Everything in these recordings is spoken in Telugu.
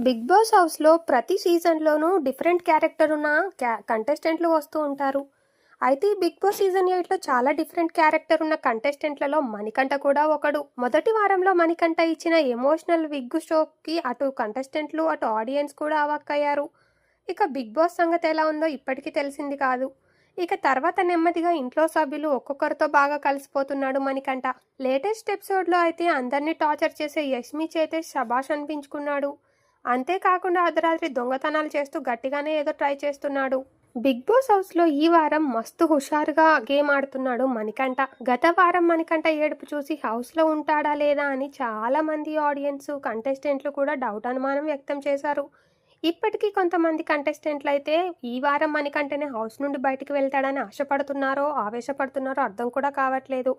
బిగ్ బాస్ హౌస్లో ప్రతి సీజన్లోనూ డిఫరెంట్ క్యారెక్టర్ ఉన్న క్యా కంటెస్టెంట్లు వస్తూ ఉంటారు. అయితే బిగ్ బాస్ సీజన్ ఎయిట్లో చాలా డిఫరెంట్ క్యారెక్టర్ ఉన్న కంటెస్టెంట్లలో మణికంఠ కూడా ఒకడు. మొదటి వారంలో మణికంఠ ఇచ్చిన ఎమోషనల్ విగ్గు షోకి అటు కంటెస్టెంట్లు అటు ఆడియన్స్ కూడా అవాక్కయ్యారు. ఇక బిగ్ బాస్ సంగతి ఎలా ఉందో ఇప్పటికీ తెలిసింది కాదు. ఇక తర్వాత నెమ్మదిగా ఇంట్లో సభ్యులు ఒక్కొక్కరితో బాగా కలిసిపోతున్నాడు మణికంఠ. లేటెస్ట్ ఎపిసోడ్లో అయితే అందరినీ టార్చర్ చేసే యష్మి చేతే శబాష్ అనిపించుకున్నాడు. అంతేకాకుండా అర్ధరాత్రి దొంగతనాలు చేస్తూ గట్టిగానే ఏదో ట్రై చేస్తున్నాడు. బిగ్ బాస్ హౌస్లో ఈ వారం మస్తు హుషారుగా గేమ్ ఆడుతున్నాడు మణికంఠ. గత వారం మణికంఠ ఏడుపు చూసి హౌస్లో ఉంటాడా లేదా అని చాలామంది ఆడియన్స్ కంటెస్టెంట్లు కూడా డౌట్ అనుమానం వ్యక్తం చేశారు. ఇప్పటికీ కొంతమంది కంటెస్టెంట్లు అయితే ఈ వారం మణికంఠనే హౌస్ నుండి బయటికి వెళ్తాడని ఆశపడుతున్నారో ఆవేశపడుతున్నారో అర్థం కూడా కావట్లేదు.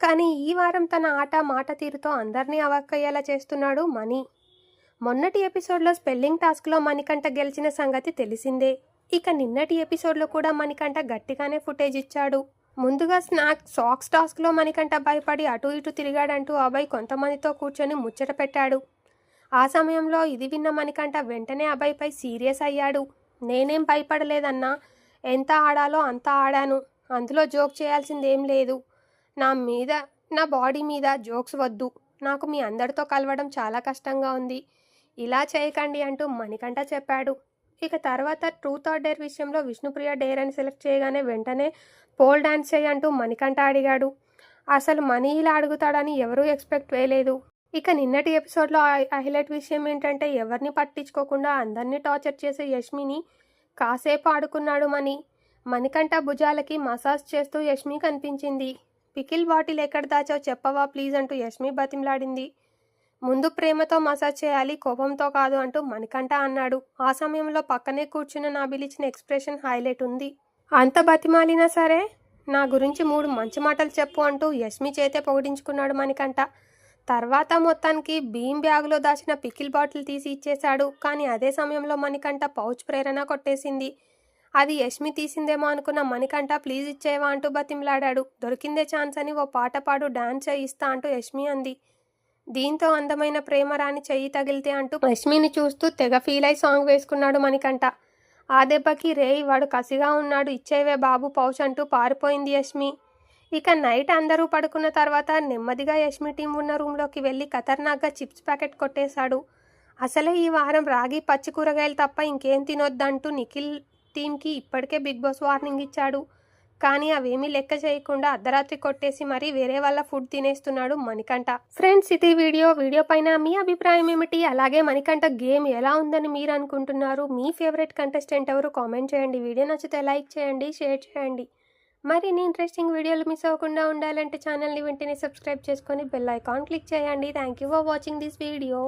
కానీ ఈ వారం తన ఆట మాట తీరుతో అందరినీ అవక్కయ్యేలా చేస్తున్నాడు మనీ మొన్నటి ఎపిసోడ్లో స్పెల్లింగ్ టాస్క్లో మణికంఠ గెలిచిన సంగతి తెలిసిందే. ఇక నిన్నటి ఎపిసోడ్లో కూడా మణికంఠ గట్టిగానే ఫుటేజ్ ఇచ్చాడు. ముందుగా స్నాక్ సాక్స్ టాస్క్లో మణికంఠ భయపడి అటు ఇటు తిరిగాడంటూ అభయ్ కొంతమందితో కూర్చొని ముచ్చట పెట్టాడు. ఆ సమయంలో ఇది విన్న మణికంఠ వెంటనే అభయ్పై సీరియస్ అయ్యాడు. నేనేం భయపడలేదన్నా ఎంత ఆడాలో అంత ఆడాను. అందులో జోక్ చేయాల్సిందేం లేదు. నా మీద నా బాడీ మీద జోక్స్ వద్దు. నాకు మీ అందరితో కలవడం చాలా కష్టంగా ఉంది. ఇలా చేయకండి అంటూ మణికంఠ చెప్పాడు. ఇక తర్వాత ట్రూత్ ఆర్ డేర్ విషయంలో విష్ణుప్రియ డేర్ అని సెలెక్ట్ చేయగానే వెంటనే పోల్ డాన్స్ చేయంటూ మణికంఠ అడిగాడు. అసలు మనీ ఇలా అడుగుతాడని ఎవరూ ఎక్స్పెక్ట్ వేయలేదు. ఇక నిన్నటి ఎపిసోడ్లో హైలైట్ విషయం ఏంటంటే ఎవరిని పట్టించుకోకుండా అందరినీ టార్చర్ చేసే యష్మిని కాసేపు ఆడుకున్నాడు మణి. మణికంఠ భుజాలకి మసాజ్ చేస్తూ యష్మి కనిపించింది. పికిల్ బాటిల్ ఎక్కడ దాచావు చెప్పవా ప్లీజ్ అంటూ యష్మి బతిమలాడింది. ముందు ప్రేమతో మసాజ్ చేయాలి కోపంతో కాదు అంటూ మణికంఠ అన్నాడు. ఆ సమయంలో పక్కనే కూర్చున్న నా బిలిచిన ఎక్స్ప్రెషన్ హైలైట్ ఉంది. అంత బతిమాలినా సరే నా గురించి మూడు మంచి మాటలు చెప్పు అంటూ యష్మి చేతే పొగిడించుకున్నాడు మణికంఠ. తర్వాత మొత్తానికి భీమ్ బ్యాగులో దాచిన పికిల్ బాటిల్ తీసి ఇచ్చేశాడు. కానీ అదే సమయంలో మణికంఠ పౌచ్ ప్రేరణ కొట్టేసింది. అది యష్మి తీసిందేమో అనుకున్న మణికంఠ ప్లీజ్ ఇచ్చేవా అంటూ బతిమలాడాడు. దొరికిందే ఛాన్స్ అని ఓ పాట పాడు డాన్స్ చేయిస్తా అంటూ యష్మి అంది. దీంతో అందమైన ప్రేమరాని చెయ్యి తగిలితే అంటూ రష్మిని చూస్తూ తెగ ఫీల్ అయి సాంగ్ వేసుకున్నాడు మణికంఠ. ఆ దెబ్బకి రేయ్ వాడు కసిగా ఉన్నాడు ఇచ్చేవే బాబు పౌచ్ అంటూ పారిపోయింది యష్మి. ఇక నైట్ అందరూ పడుకున్న తర్వాత నెమ్మదిగా యష్మి టీం ఉన్న రూమ్లోకి వెళ్ళి ఖతర్నాక్గా చిప్స్ ప్యాకెట్ కొట్టేశాడు. అసలే ఈ వారం రాగి పచ్చి కూరగాయలు తప్ప ఇంకేం తినొద్దంటూ నిఖిల్ టీంకి ఇప్పటికే బిగ్ బాస్ వార్నింగ్ ఇచ్చాడు. కానీ అవేమీ లెక్క చేయకుండా అర్ధరాత్రి కొట్టేసి మరీ వేరే వాళ్ళ ఫుడ్ తినేస్తున్నాడు మణికంఠ. ఫ్రెండ్స్ ఇది వీడియో. వీడియో పైన మీ అభిప్రాయం ఏమిటి? అలాగే మణికంఠ గేమ్ ఎలా ఉందని మీరు అనుకుంటున్నారు? మీ ఫేవరెట్ కంటెస్టెంట్ ఎవరు? కామెంట్ చేయండి. వీడియో నచ్చితే లైక్ చేయండి షేర్ చేయండి. మరిన్ని ఇంట్రెస్టింగ్ వీడియోలు మిస్ అవ్వకుండా ఉండాలంటే ఛానల్ని వెంటనే సబ్స్క్రైబ్ చేసుకొని బెల్ ఐకాన్ క్లిక్ చేయండి. Thank you for watching this video.